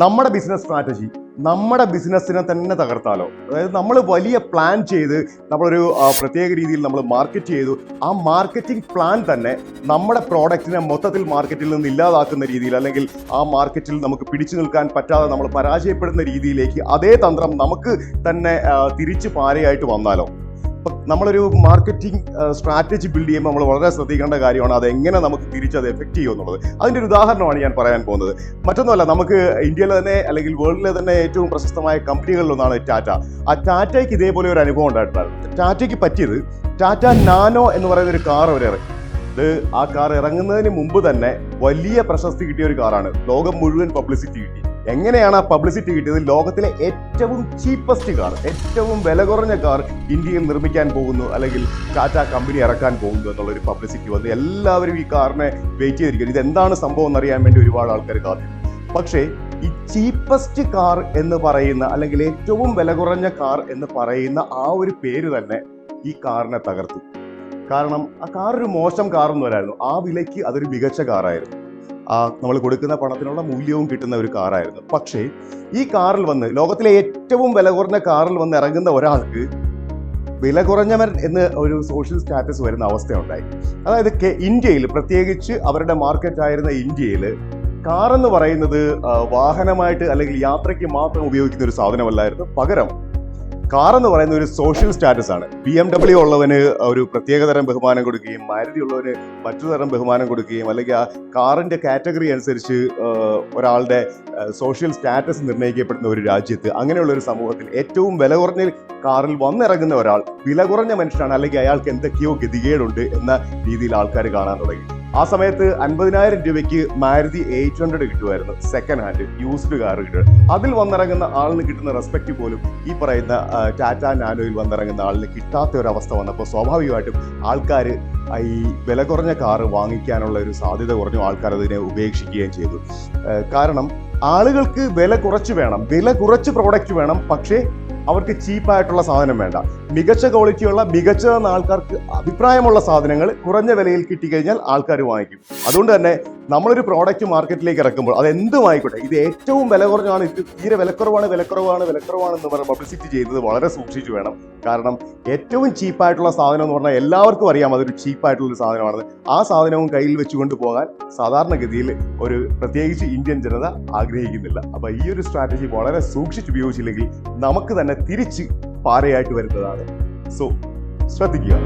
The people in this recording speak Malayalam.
നമ്മുടെ ബിസിനസ് സ്ട്രാറ്റജി നമ്മുടെ ബിസിനസ്സിനെ തന്നെ തകർത്താലോ. അതായത് നമ്മൾ വലിയ പ്ലാൻ ചെയ്ത് നമ്മളൊരു പ്രത്യേക രീതിയിൽ നമ്മൾ മാർക്കറ്റ് ചെയ്തു. ആ മാർക്കറ്റിംഗ് പ്ലാൻ തന്നെ നമ്മുടെ പ്രോഡക്റ്റിനെ മൊത്തത്തിൽ മാർക്കറ്റിൽ നിന്ന് ഇല്ലാതാക്കുന്ന രീതിയിൽ അല്ലെങ്കിൽ ആ മാർക്കറ്റിൽ നമുക്ക് പിടിച്ചു നിൽക്കാൻ പറ്റാതെ നമ്മൾ പരാജയപ്പെടുന്ന രീതിയിലേക്ക് അതേ തന്ത്രം നമുക്ക് തന്നെ തിരിച്ച് പാരയായിട്ട് വന്നാലോ. ഇപ്പം നമ്മളൊരു മാർക്കറ്റിംഗ് സ്ട്രാറ്റജി ബിൽഡ് ചെയ്യുമ്പോൾ നമ്മൾ വളരെ ശ്രദ്ധിക്കേണ്ട കാര്യമാണ് അത് എങ്ങനെ നമുക്ക് തിരിച്ചത് എഫക്റ്റ് ചെയ്യും എന്നുള്ളത്. അതിന്റെ ഒരു ഉദാഹരണമാണ് ഞാൻ പറയാൻ പോകുന്നത്. മറ്റൊന്നുമല്ല നമുക്ക് ഇന്ത്യയിലെ തന്നെ അല്ലെങ്കിൽ വേൾഡിലെ തന്നെ ഏറ്റവും പ്രശസ്തമായ കമ്പനികളിലൊന്നാണ് ടാറ്റ ആ ടാറ്റയ്ക്ക് ഇതേപോലെ ഒരു അനുഭവം ഉണ്ടായിട്ടുണ്ടായിരുന്നു ടാറ്റയ്ക്ക് പറ്റിയത് ടാറ്റ നാനോ എന്ന് പറയുന്ന ഒരു കാർ അവർ ഇറങ്ങി ഇത് ആ കാർ ഇറങ്ങുന്നതിന് മുമ്പ് തന്നെ വലിയ പ്രശസ്തി കിട്ടിയ ഒരു കാറാണ് ലോകം മുഴുവൻ പബ്ലിസിറ്റി കിട്ടി. എങ്ങനെയാണ് ആ പബ്ലിസിറ്റി കിട്ടിയത്? ലോകത്തിലെ ഏറ്റവും ചീപ്പസ്റ്റ് കാർ ഏറ്റവും വില കുറഞ്ഞ കാർ ഇന്ത്യയിൽ നിർമ്മിക്കാൻ പോകുന്നു അല്ലെങ്കിൽ ടാറ്റ കമ്പനി ഇറക്കാൻ പോകുന്നു എന്നുള്ളൊരു പബ്ലിസിറ്റി വന്ന്. എല്ലാവരും ഈ കാറിനെ വെയിറ്റ് ചെയ്തിരിക്കുന്നു. ഇത് എന്താണ് സംഭവം എന്നറിയാൻ വേണ്ടി ഒരുപാട് ആൾക്കാർ കാത്തിരുന്നു പക്ഷേ ഈ ചീപ്പസ്റ്റ് കാർ എന്ന് പറയുന്ന അല്ലെങ്കിൽ ഏറ്റവും വില കുറഞ്ഞ കാർ എന്ന് പറയുന്ന ആ ഒരു പേര് തന്നെ ഈ കാറിനെ തകർത്തു. കാരണം ആ കാർ ഒരു മോശം കാറൊന്നും അല്ലായിരുന്നു ആ വിലയ്ക്ക് അതൊരു മികച്ച കാറായിരുന്നു നമ്മൾ കൊടുക്കുന്ന പണത്തിനുള്ള മൂല്യവും കിട്ടുന്ന ഒരു കാറായിരുന്നു. പക്ഷേ ഈ കാറിൽ വന്ന് ലോകത്തിലെ ഏറ്റവും വില കുറഞ്ഞ കാറിൽ വന്ന് ഇറങ്ങുന്ന ഒരാൾക്ക് വില കുറഞ്ഞവൻ എന്ന് ഒരു സോഷ്യൽ സ്റ്റാറ്റസ് വരുന്ന അവസ്ഥയുണ്ടായി. അതായത് ഇന്ത്യയിൽ പ്രത്യേകിച്ച് അവരുടെ മാർക്കറ്റ് ആയിരുന്ന ഇന്ത്യയിൽ കാർ എന്ന് പറയുന്നത് വാഹനമായിട്ട് അല്ലെങ്കിൽ യാത്രയ്ക്ക് മാത്രം ഉപയോഗിക്കുന്ന ഒരു സാധനമല്ലായിരുന്നു. പകരം കാർ എന്ന് പറയുന്ന ഒരു സോഷ്യൽ സ്റ്റാറ്റസ് ആണ്. ബി എം ഡബ്ല്യു ഉള്ളവന് ഒരു പ്രത്യേകതരം ബഹുമാനം കൊടുക്കുകയും മാരുതി ഉള്ളവന് മറ്റു തരം ബഹുമാനം കൊടുക്കുകയും അല്ലെങ്കിൽ ആ കാറിന്റെ കാറ്റഗറി അനുസരിച്ച് ഒരാളുടെ സോഷ്യൽ സ്റ്റാറ്റസ് നിർണയിക്കപ്പെടുന്ന ഒരു രാജ്യത്ത് അങ്ങനെയുള്ള ഒരു സമൂഹത്തിൽ ഏറ്റവും വില കുറഞ്ഞ കാറിൽ വന്നിറങ്ങുന്ന ഒരാൾ വില കുറഞ്ഞ മനുഷ്യനാണ് അല്ലെങ്കിൽ അയാൾക്ക് എന്തൊക്കെയോ ഗതികേടുണ്ട് എന്ന രീതിയിൽ ആൾക്കാർ കാണാൻ തുടങ്ങി. ആ സമയത്ത് അൻപതിനായിരം രൂപയ്ക്ക് മാരുതി എയ്റ്റ് ഹൺഡ്രഡ് കിട്ടുമായിരുന്നു. സെക്കൻഡ് ഹാൻഡ് യൂസ്ഡ് കാർ കിട്ടുക അതിൽ വന്നിറങ്ങുന്ന ആളിന് കിട്ടുന്ന റെസ്പെക്ട് പോലും ഈ പറയുന്ന ടാറ്റ നാനോയിൽ വന്നിറങ്ങുന്ന ആളിന് കിട്ടാത്ത ഒരു അവസ്ഥ വന്നപ്പോൾ സ്വാഭാവികമായിട്ടും ആൾക്കാർ ഈ വില കുറഞ്ഞ കാറ് വാങ്ങിക്കാനുള്ള ഒരു സാധ്യത കുറഞ്ഞു. ആൾക്കാർ അതിനെ ഉപേക്ഷിക്കുകയും ചെയ്തു. കാരണം ആളുകൾക്ക് വില കുറച്ച് വേണം. വില കുറച്ച് പ്രോഡക്റ്റ് വേണം. പക്ഷേ അവർക്ക് ചീപ്പായിട്ടുള്ള സാധനം വേണ്ട. മികച്ച ക്വാളിറ്റിയുള്ള മികച്ചതെന്ന ആൾക്കാർക്ക് അഭിപ്രായമുള്ള സാധനങ്ങൾ കുറഞ്ഞ വിലയിൽ കിട്ടിക്കഴിഞ്ഞാൽ ആൾക്കാർ വാങ്ങിക്കും. അതുകൊണ്ട് തന്നെ നമ്മളൊരു പ്രോഡക്റ്റ് മാർക്കറ്റിലേക്ക് ഇറക്കുമ്പോൾ അത് എന്തും ആയിക്കോട്ടെ ഇത് ഏറ്റവും വില കുറഞ്ഞാണ് ഇത് തീരെ വിലക്കുറവാണ് വിലക്കുറവാണ് വിലക്കുറവാണ് എന്ന് പറഞ്ഞ് പബ്ലിസിറ്റി ചെയ്യുന്നത് വളരെ സൂക്ഷിച്ചു വേണം. കാരണം ഏറ്റവും ചീപ്പായിട്ടുള്ള സാധനം എന്ന് പറഞ്ഞാൽ എല്ലാവർക്കും അറിയാം അതൊരു ചീപ്പായിട്ടുള്ള ഒരു സാധനമാണ് ആ സാധനവും കയ്യിൽ വെച്ചുകൊണ്ട് പോകാൻ സാധാരണഗതിയിൽ ഒരു പ്രത്യേകിച്ച് ഇന്ത്യൻ ജനത ആഗ്രഹിക്കുന്നില്ല. അപ്പോൾ ഈ ഒരു സ്ട്രാറ്റജി വളരെ സൂക്ഷിച്ച് ഉപയോഗിച്ചില്ലെങ്കിൽ നമുക്ക് തന്നെ തിരിച്ച് പാരയായിട്ട് വരുന്നതാണ്. സോ ശ്രദ്ധിക്കുക.